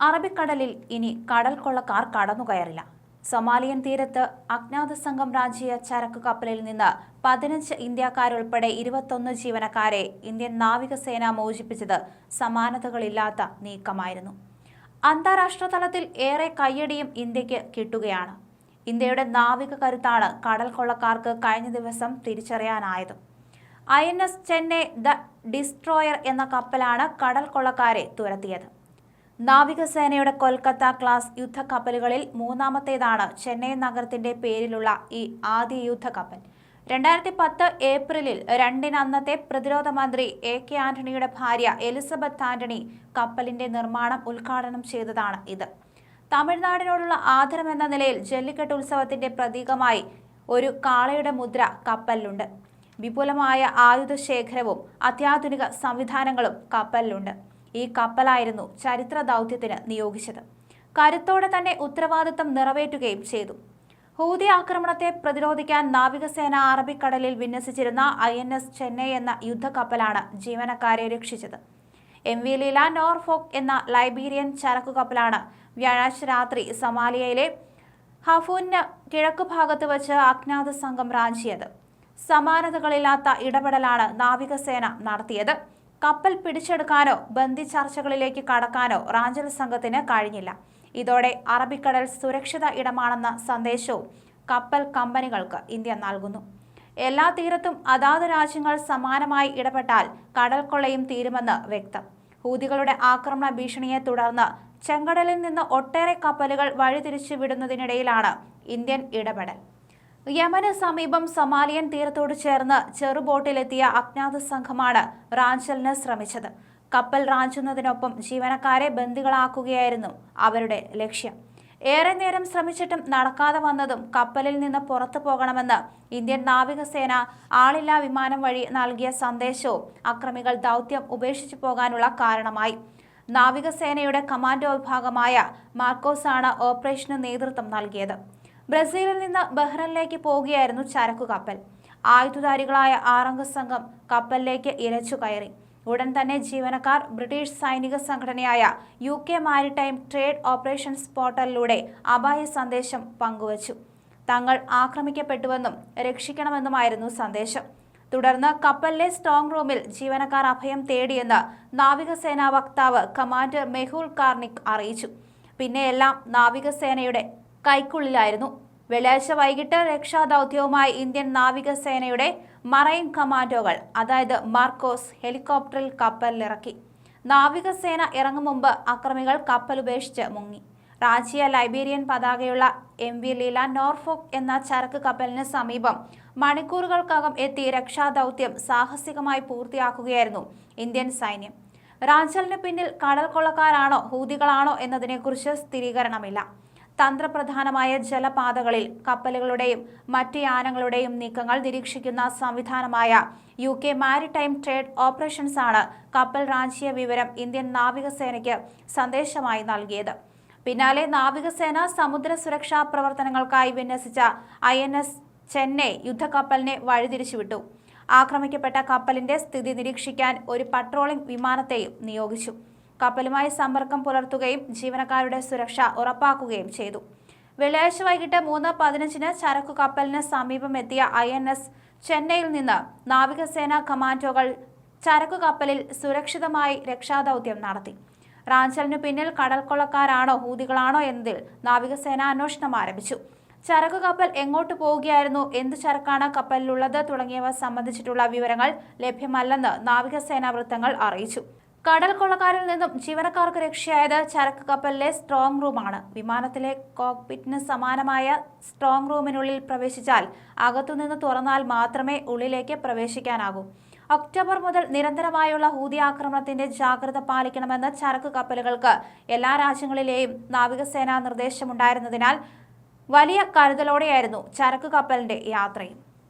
അറബിക്കടലിൽ ഇനി കടൽ കൊള്ളക്കാർ കടന്നുകയറില്ല. സൊമാലിയൻ തീരത്ത് അജ്ഞാത സംഘം രാജ്യ ചരക്ക് കപ്പലിൽ നിന്ന് പതിനഞ്ച് ഇന്ത്യക്കാരുൾപ്പെടെ ഇരുപത്തൊന്ന് ജീവനക്കാരെ ഇന്ത്യൻ നാവികസേന മോചിപ്പിച്ചത് സമാനതകളില്ലാത്ത നീക്കമായിരുന്നു. അന്താരാഷ്ട്ര തലത്തിൽ ഏറെ കയ്യടിയും ഇന്ത്യയ്ക്ക് കിട്ടുകയാണ്. ഇന്ത്യയുടെ നാവിക കരുത്താണ് കടൽ കൊള്ളക്കാർക്ക് കഴിഞ്ഞ ദിവസം തിരിച്ചറിയാനായത്. I N S Chennai the destroyer എന്ന കപ്പലാണ് കടൽ കൊള്ളക്കാരെ തുരത്തിയത്. നാവികസേനയുടെ കൊൽക്കത്ത ക്ലാസ് യുദ്ധക്കപ്പലുകളിൽ മൂന്നാമത്തേതാണ് ചെന്നൈ നഗരത്തിന്റെ പേരിലുള്ള ഈ ആദ്യ യുദ്ധക്കപ്പൽ. രണ്ടായിരത്തി പത്ത് ഏപ്രിലിൽ രണ്ടിന് അന്നത്തെ പ്രതിരോധ മന്ത്രി എ കെ ആന്റണിയുടെ ഭാര്യ എലിസബത്ത് ആന്റണി കപ്പലിന്റെ നിർമ്മാണം ഉദ്ഘാടനം ചെയ്തതാണ് ഇത്. തമിഴ്നാടിനോടുള്ള ആദരം എന്ന നിലയിൽ ജല്ലിക്കെട്ട് ഉത്സവത്തിന്റെ പ്രതീകമായി ഒരു കാളയുടെ മുദ്ര കപ്പലിലുണ്ട്. വിപുലമായ ആയുധ ശേഖരവും അത്യാധുനിക സംവിധാനങ്ങളും കപ്പലിലുണ്ട്. ഈ കപ്പലായിരുന്നു ചരിത്ര ദൗത്യത്തിന് നിയോഗിച്ചത്. കരുത്തോടെ തന്നെ ഉത്തരവാദിത്തം നിറവേറ്റുകയും ചെയ്തു. ഹൂതി ആക്രമണത്തെ പ്രതിരോധിക്കാൻ നാവികസേന അറബിക്കടലിൽ വിന്യസിച്ചിരുന്ന ഐ എൻ എസ് ചെന്നൈ എന്ന യുദ്ധക്കപ്പലാണ് ജീവനക്കാരെ രക്ഷിച്ചത്. എം വി ലീല നോർഫോക്ക് എന്ന ലൈബീരിയൻ ചരക്കു കപ്പലാണ് വ്യാഴാഴ്ച രാത്രി സമാലിയയിലെ ഹഫൂന് കിഴക്കു ഭാഗത്ത് വച്ച് അജ്ഞാത സംഘം റാഞ്ചിയത്. സമാനതകളില്ലാത്ത ഇടപെടലാണ് നാവികസേന നടത്തിയത്. കപ്പൽ പിടിച്ചെടുക്കാനോ ബന്ദി ചർച്ചകളിലേക്ക് കടക്കാനോ റാഞ്ചൽ സംഘത്തിന് കഴിഞ്ഞില്ല. ഇതോടെ അറബിക്കടൽ സുരക്ഷിത ഇടമാണെന്ന സന്ദേശവും കപ്പൽ കമ്പനികൾക്ക് ഇന്ത്യ നൽകുന്നു. എല്ലാ തീരത്തും അതാത് രാജ്യങ്ങൾ സമാനമായി ഇടപെട്ടാൽ കടൽ കൊള്ളയും തീരുമെന്ന് വ്യക്തം. ഹൂതികളുടെ ആക്രമണ ഭീഷണിയെ തുടർന്ന് ചെങ്കടലിൽ നിന്ന് ഒട്ടേറെ കപ്പലുകൾ വഴിതിരിച്ചു വിടുന്നതിനിടയിലാണ് ഇന്ത്യൻ ഇടപെടൽ. യമന് സമീപം സമാലിയൻ തീരത്തോട് ചേർന്ന് ചെറുബോട്ടിലെത്തിയ അജ്ഞാത സംഘമാണ് റാഞ്ചലിന് ശ്രമിച്ചത്. കപ്പൽ റാഞ്ചുന്നതിനൊപ്പം ജീവനക്കാരെ ബന്ദികളാക്കുകയായിരുന്നു അവരുടെ ലക്ഷ്യം. ഏറെ നേരം ശ്രമിച്ചിട്ടും നടക്കാതെ വന്നതും കപ്പലിൽ നിന്ന് പുറത്തു പോകണമെന്ന് ഇന്ത്യൻ നാവികസേന ആളില്ലാ വിമാനം വഴി നൽകിയ സന്ദേശവും അക്രമികൾ ദൗത്യം ഉപേക്ഷിച്ചു പോകാനുള്ള കാരണമായി. നാവികസേനയുടെ കമാൻഡോ വിഭാഗമായ മാർക്കോസാണ് ഓപ്പറേഷന് നേതൃത്വം നൽകിയത്. ബ്രസീലിൽ നിന്ന് ബഹ്റൈനിലേക്ക് പോവുകയായിരുന്നു ചരക്കു കപ്പൽ. ആയുധധാരികളായ ആറംഗ സംഘം കപ്പലിലേക്ക് ഇരച്ചു കയറി. ഉടൻ തന്നെ ജീവനക്കാർ ബ്രിട്ടീഷ് സൈനിക സംഘടനയായ U K maritime trade operations പോർട്ടലിലൂടെ അപായ സന്ദേശം പങ്കുവച്ചു. തങ്ങൾ ആക്രമിക്കപ്പെട്ടുവെന്നും രക്ഷിക്കണമെന്നുമായിരുന്നു സന്ദേശം. തുടർന്ന് കപ്പലിലെ സ്ട്രോങ് റൂമിൽ ജീവനക്കാർ അഭയം തേടിയെന്ന് നാവികസേനാ വക്താവ് കമാൻഡർ മെഹുൽ കാർണിക് അറിയിച്ചു. പിന്നെയെല്ലാം നാവികസേനയുടെ കൈക്കുള്ളിലായിരുന്നു. വെള്ളിയാഴ്ച വൈകിട്ട് രക്ഷാദൗത്യവുമായി ഇന്ത്യൻ നാവികസേനയുടെ മറൈൻ കമാൻഡോകൾ അതായത് മാർക്കോസ് ഹെലികോപ്റ്ററിൽ കപ്പലിലിറക്കി. നാവികസേന ഇറങ്ങും മുമ്പ് അക്രമികൾ കപ്പൽ ഉപേക്ഷിച്ച് മുങ്ങി. റാഞ്ചിയ ലൈബീരിയൻ പതാകയുള്ള എം വി ലീല നോർഫോക്ക് എന്ന ചരക്ക് കപ്പലിന് സമീപം മണിക്കൂറുകൾക്കകം എത്തി രക്ഷാദൗത്യം സാഹസികമായി പൂർത്തിയാക്കുകയായിരുന്നു ഇന്ത്യൻ സൈന്യം. റാഞ്ചലിന് പിന്നിൽ കടൽ കൊള്ളക്കാരാണോ ഹൂതികളാണോ എന്നതിനെക്കുറിച്ച് സ്ഥിരീകരണമില്ല. തന്ത്രപ്രധാനമായ ജലപാതകളിൽ കപ്പലുകളുടെയും മറ്റ് യാനങ്ങളുടെയും നീക്കങ്ങൾ നിരീക്ഷിക്കുന്ന സംവിധാനമായ U K maritime trade operations ആണ് കപ്പൽ റാഞ്ചിയ വിവരം ഇന്ത്യൻ നാവികസേനയ്ക്ക് സന്ദേശമായി നൽകിയത്. പിന്നാലെ നാവികസേന സമുദ്ര സുരക്ഷാ പ്രവർത്തനങ്ങൾക്കായി വിന്യസിച്ച ഐ എൻ എസ് ചെന്നൈ യുദ്ധക്കപ്പലിനെ വഴിതിരിച്ചുവിട്ടു. ആക്രമിക്കപ്പെട്ട കപ്പലിന്റെ സ്ഥിതി നിരീക്ഷിക്കാൻ ഒരു പട്രോളിംഗ് വിമാനത്തെയും നിയോഗിച്ചു. കപ്പലുമായി സമ്പർക്കം പുലർത്തുകയും ജീവനക്കാരുടെ സുരക്ഷ ഉറപ്പാക്കുകയും ചെയ്തു. വെള്ളിയാഴ്ച വൈകിട്ട് മൂന്ന് പതിനഞ്ചിന് ചരക്കു കപ്പലിന് സമീപമെത്തിയ ഐ എൻ എസ് ചെന്നൈയിൽ നിന്ന് നാവികസേന കമാൻഡോകൾ ചരക്കു കപ്പലിൽ സുരക്ഷിതമായി രക്ഷാദൗത്യം നടത്തി. റാഞ്ചലിനു പിന്നിൽ കടൽക്കൊള്ളക്കാരാണോ ഹൂതികളാണോ എന്നതിൽ നാവികസേന അന്വേഷണം ആരംഭിച്ചു. ചരക്കു കപ്പൽ എങ്ങോട്ട് പോവുകയായിരുന്നു എന്ത് ചരക്കാണ് കപ്പലിലുള്ളത് തുടങ്ങിയവ സംബന്ധിച്ചിട്ടുള്ള വിവരങ്ങൾ ലഭ്യമല്ലെന്ന് നാവികസേനാ വൃത്തങ്ങൾ അറിയിച്ചു. കടൽ കൊള്ളക്കാരിൽ നിന്നും ജീവനക്കാർക്ക് രക്ഷയായത് ചരക്ക് കപ്പലിലെ സ്ട്രോങ് റൂമാണ് വിമാനത്തിലെ കോക്പിറ്റിന് സമാനമായ സ്ട്രോങ് റൂമിനുള്ളിൽ പ്രവേശിച്ചാൽ അകത്തുനിന്ന് തുറന്നാൽ മാത്രമേ ഉള്ളിലേക്ക് പ്രവേശിക്കാനാകൂ. ഒക്ടോബർ മുതൽ നിരന്തരമായുള്ള ഹൂതി ആക്രമണത്തിന്റെ ജാഗ്രത പാലിക്കണമെന്ന് ചരക്ക് കപ്പലുകൾക്ക് എല്ലാ രാജ്യങ്ങളിലെയും നാവികസേനാ നിർദ്ദേശമുണ്ടായിരുന്നതിനാൽ വലിയ കരുതലോടെയായിരുന്നു ചരക്ക് കപ്പലിന്റെ യാത്രയും.